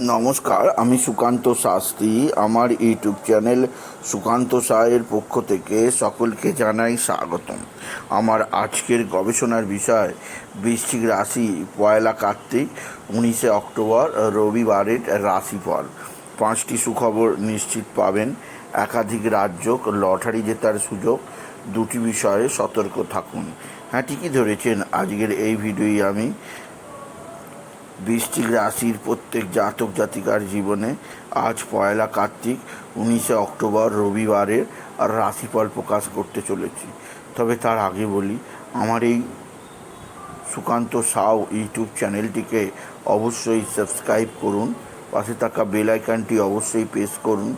নমস্কার, আমি সুকান্ত শাস্ত্রী। আমার ইউটিউব চ্যানেল সুকান্ত সায়ের পক্ষ থেকে সকলকে জানাই স্বাগতম। আমার আজকের গবেষণার বিষয়, বৃশ্চিক রাশি, পয়লা কার্তিক, উনিশে অক্টোবর, রবিবারের রাশিফল। পাঁচটি সুখবর নিশ্চিত পাবেন। একাধিক রাজ্য লটারি জেতার সুযোগ, দুটি বিষয়ে সতর্ক থাকুন। হ্যাঁ ঠিকই ধরেছেন, আজকের এই ভিডিওই আমি। বৃশ্চিক রাশির প্রত্যেক জাতক জাতিকার জীবনে আজ পয়লা কার্তিক, উনিশে অক্টোবর রবিবারের আর রাশিফল প্রকাশ করতে চলেছি। তবে তার আগে বলি, আমার এই সুকান্ত সাউ ইউটিউব চ্যানেলটিকে অবশ্যই সাবস্ক্রাইব করুন, পাশে থাকা বেল আইকনটি অবশ্যই প্রেস করুন,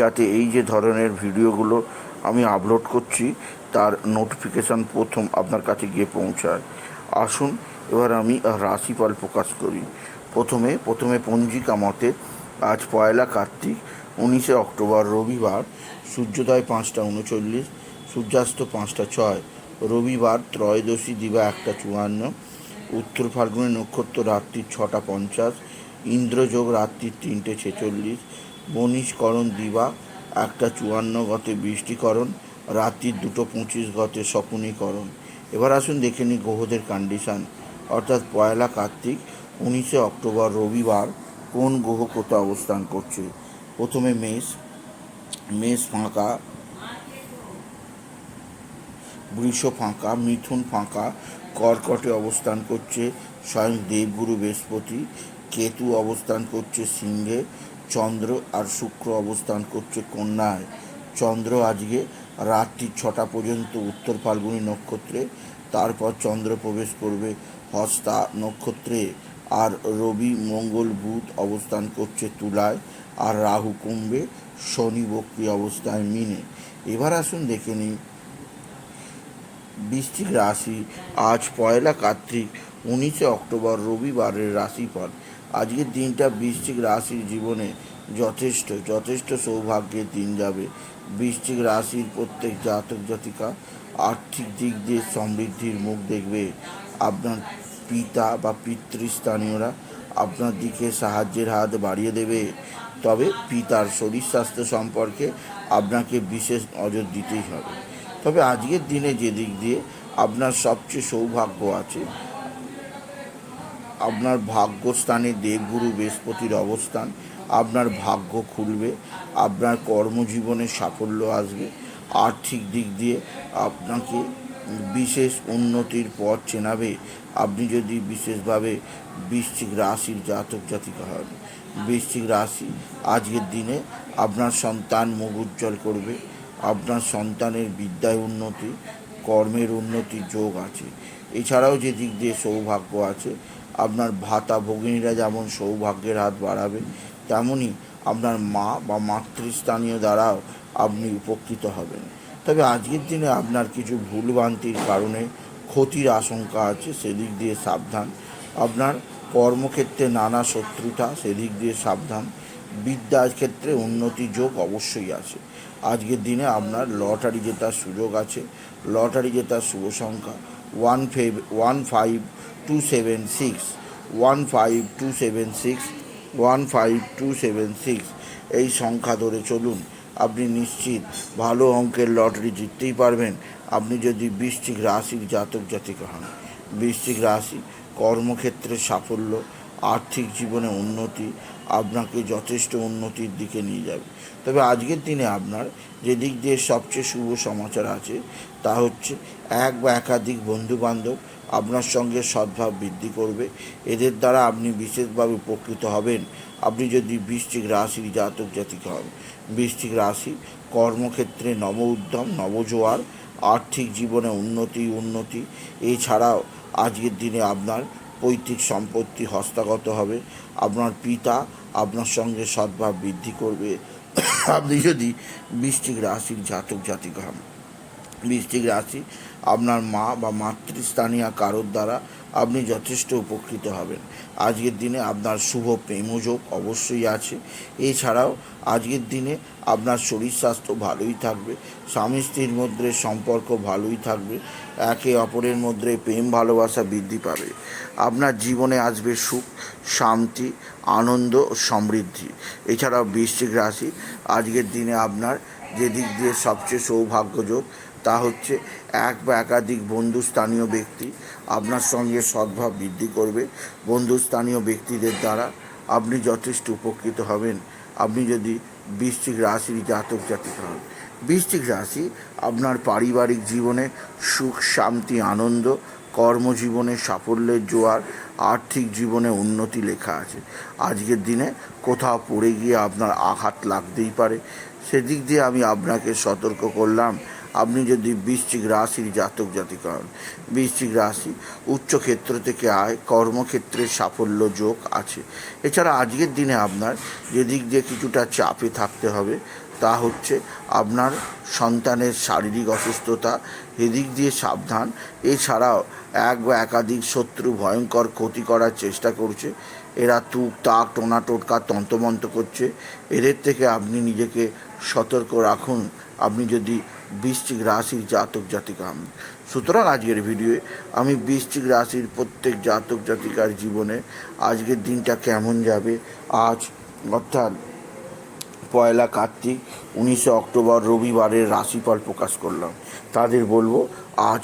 যাতে এই যে ধরনের ভিডিওগুলো আমি আপলোড করছি তার নোটিফিকেশান প্রথম আপনার কাছে গিয়ে পৌঁছায়। আসুন, এবার আমি রাশিফল প্রকাশ করি। প্রথমে প্রথমে পঞ্জিকা মতে, আজ পয়লা কার্তিক, উনিশে অক্টোবর, রবিবার, সূর্যোদয় পাঁচটা উনচল্লিশ, সূর্যাস্ত পাঁচটা ছয়, রবিবার ত্রয়োদশী দিবা একটা চুয়ান্ন, উত্তর ফাল্গুনী নক্ষত্র রাত্রি ছটা পঞ্চাশ, ইন্দ্রযোগ রাত্রি তিনটে ছেচল্লিশ বনিশকরণ দিবা একটা চুয়ান্ন গতে বৃষ্টিকরণ রাত্রি দুটো পঁচিশ গতে শকুনীকরণ। এবার আসুন দেখে নিই গ্রহদের কন্ডিশান অর্থাৎ পয়লা কার্তিক, উনিশে অক্টোবর, রবিবার কোন গ্রহ কোথায় অবস্থান করছে? প্রথমে মেষ মেষ ফাঁকা, বৃষ ফাঁকা, মিথুন ফাঁকা, কর্কটে অবস্থান করছে স্বয়ং দেবগুরু বৃহস্পতি, কেতু অবস্থান করছে সিংহে, চন্দ্র আর শুক্র অবস্থান করছে কন্যায়। চন্দ্র আজকে রাত্রি ছটা পর্যন্ত উত্তর ফাল্গুনী নক্ষত্রে, তারপর চন্দ্র প্রবেশ করবে হস্তা নক্ষত্রে। আর রবি মঙ্গল বুধ অবস্থান করছে তুলায়, আর রাহু কুম্ভে, শনি বক্রি অবস্থায় মিনে। এবার আসুন দেখে নিই বৃশ্চিক রাশি। আজ পয়লা কার্তিক, উনিশে অক্টোবর, রবিবারের রাশিফল। আজকের দিনটা বৃশ্চিক রাশির জীবনে যথেষ্ট যথেষ্ট সৌভাগ্যের দিন যাবে। বৃশ্চিক রাশির প্রত্যেক জাতক জাতিকা আর্থিক দিক দিয়ে সমৃদ্ধির মুখ দেখবে। আপনার পিতা বা পিতৃস্থানীয়রা আপনার দিকে সাহায্যের হাত বাড়িয়ে দেবে। তবে পিতার শরীর স্বাস্থ্য সম্পর্কে আপনাকে বিশেষ নজর দিতেই হবে। তবে আজকের দিনে যে দিক দিয়ে আপনার সবচেয়ে সৌভাগ্য আছে আপনার ভাগ্যস্থানে দেবগুরু বৃহস্পতির অবস্থান, আপনার ভাগ্য খুলবে, আপনার কর্মজীবনে সাফল্য আসবে, আর্থিক দিক দিয়ে আপনাকে বিশেষ উন্নতির পথ চেনাবে। আপনি যদি বিশেষভাবে বৃশ্চিক রাশির জাতক জাতিকা হন, বৃশ্চিক রাশি আজকের দিনে আপনার সন্তান মুখ উজ্জ্বল করবে, আপনার সন্তানের বিদ্যায় উন্নতি, কর্মের উন্নতির যোগ আছে। এছাড়াও যে দিক দিয়ে সৌভাগ্য আছে আপনার ভাতা ভগিনীরা যেমন সৌভাগ্যের হাত বাড়াবে তেমনই আপনার মা বা মাতৃস্থানীয় দ্বারাও আপনি উপকৃত হবেন। তবে আজকের দিনে আপনার কিছু ভুলভ্রান্তির কারণে ক্ষতির আশঙ্কা আছে, সেদিক দিয়ে সাবধান। আপনার কর্মক্ষেত্রে নানা শত্রুতা, সেদিক দিয়ে সাবধান। বিদ্যার ক্ষেত্রে উন্নতি যোগ অবশ্যই আছে। আজকের দিনে আপনার লটারি জেতার সুযোগ আছে, লটারি জেতার শুভ সংখ্যা one five one five two seven six one five two seven six one five two seven six এই সংখ্যা ধরে চলুন। আপনি নিশ্চিত ভালো অঙ্কের লটারি জিততেই পারবেন। আপনি যদি বৃশ্চিক রাশির জাতক জাতিকা হন, বৃশ্চিক রাশি কর্মক্ষেত্রে সাফল্য, আর্থিক জীবনে উন্নতি আপনাকে যথেষ্ট উন্নতির দিকে নিয়ে যাবে। তবে আজকের দিনে আপনার যে দিক দিয়ে সবচেয়ে শুভ সমাচার আছে, তা হচ্ছে এক বা একাধিক বন্ধুবান্ধব আপনার সঙ্গে সদ্ভাব বৃদ্ধি করবে। এদের দ্বারা আপনি বিশেষভাবে উপকৃত হবেন। আপনি যদি বৃশ্চিক রাশির জাতক জাতিকা হন, বৃশ্চিক রাশি কর্মক্ষেত্রে নব উদ্যম, নবজোয়ার, আর্থিক জীবনে উন্নতি উন্নতি। এছাড়াও আজকের দিনে আপনার পৈতৃক সম্পত্তি হস্তগত হবে। আপনার পিতা আপনার সঙ্গে সদ্ভাব বৃদ্ধি করবে। আপনি যদি বৃষ্টিক রাশির জাতক জাতিক হন বৃশ্চিক রাশি আপনার মা বা মাতৃস্থানীয় কারোর দ্বারা আপনি যথেষ্ট উপকৃত হবেন। আজকের দিনে আপনার শুভ প্রেমযোগ অবশ্যই আছে। এছাড়াও আজকের দিনে আপনার শরীর স্বাস্থ্য ভালোই থাকবে, স্বামী স্ত্রীর মধ্যে সম্পর্ক ভালোই থাকবে, একে অপরের মধ্যে প্রেম ভালোবাসা বৃদ্ধি পাবে। আপনার জীবনে আসবে সুখ, শান্তি, আনন্দ সমৃদ্ধি। এছাড়াও বৃশ্চিক রাশি, আজকের দিনে আপনার যে দিক দিয়ে সবচেয়ে সৌভাগ্যযোগ তা হচ্ছে এক বা একাধিক বন্ধুস্থানীয় ব্যক্তি আপনার সঙ্গে সদ্ভাব বৃদ্ধি করবে। বন্ধুস্থানীয় ব্যক্তিদের দ্বারা আপনি যথেষ্ট উপকৃত হবেন। আপনি যদি বৃষ্টিক রাশির জাতক জাতিকা হন। বৃশ্চিক রাশি আপনার পারিবারিক জীবনে সুখ, শান্তি, আনন্দ, কর্মজীবনে সাফল্যের জোয়ার, আর্থিক জীবনে উন্নতি লেখা আছে। আজকের দিনে কোথাও পড়ে গিয়ে আপনার আঘাত লাগতেই পারে। সেদিক দিয়ে আমি আপনাকে সতর্ক করলাম। আপনি যদি বৃশ্চিক রাশির জাতক জাতি হন, বৃশ্চিক রাশি উচ্চ ক্ষেত্র থেকে আয়, কর্মক্ষেত্রে সাফল্য যোগ আছে। এছাড়া আজকের দিনে আপনার যেদিক দিয়ে কিছুটা চাপে থাকতে হবে, তা হচ্ছে আপনার সন্তানের শারীরিক অসুস্থতা, এদিক দিয়ে সাবধান। এছাড়াও এক বা একাধিক শত্রু ভয়ঙ্কর ক্ষতি করার চেষ্টা করছে। এরা তুক তাক, টোনা টোটকা তন্তমন্ত করছে। এদের থেকে আপনি নিজেকে সতর্ক রাখুন। আপনি যদি বৃশ্চিক রাশির জাতক জাতিকা। হন সুতরাং আজকের ভিডিওয়ে আমি বৃশ্চিক রাশির প্রত্যেক জাতক জাতিকার জীবনে আজকের দিনটা কেমন যাবে? আজ অর্থাৎ পয়লা কার্তিক, উনিশে অক্টোবর রবিবারের রাশিফল প্রকাশ করলাম। তাদের বলব, আজ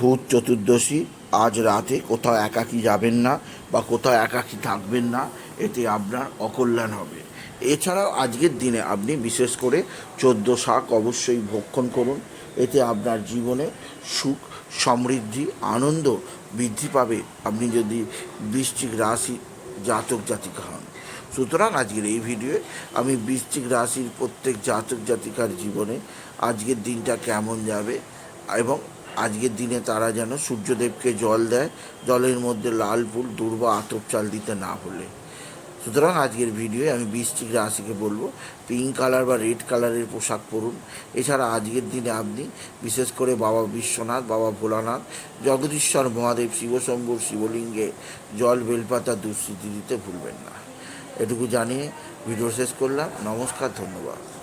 ভূত চতুর্দশী, আজ রাতে কোথাও একাকী যাবেন না বা কোথাও একাকী থাকবেন না। এতে আপনার অকল্যাণ হবে। এছাড়াও আজকের দিনে আপনি বিশেষ করে চোদ্দ শাক অবশ্যই ভক্ষণ করুন। এতে আপনার জীবনে সুখ, সমৃদ্ধি, আনন্দ বৃদ্ধি পাবে। আপনি যদি বৃশ্চিক রাশি জাতক জাতিকা হন। সুতরাং আজকের এই ভিডিওয়ে আমি বৃশ্চিক রাশির প্রত্যেক জাতক জাতিকার জীবনে আজকের দিনটা কেমন যাবে এবং আজকের দিনে তারা যেন সূর্যদেবকে জল দেয়, জলের মধ্যে লাল ফুল, দুর্বা, আতপ চাল দিতে না হলে সুতরাং আজকের ভিডিওয়ে আমি বৃষ্টিক রাশিকে বলব। পিঙ্ক কালার বা রেড কালারের পোশাক পরুন। এছাড়া আজকের দিনে আপনি, বিশেষ করে বাবা বিশ্বনাথ, বাবা ভোলানাথ, জগদীশ্বর, মহাদেব, শিবশম্ভুর, শিবলিঙ্গে জল, বেলপাতা দুঃস্মৃতি দিতে ভুলবেন না। এটুকু জানিয়ে ভিডিও শেষ করলাম। নমস্কার, ধন্যবাদ।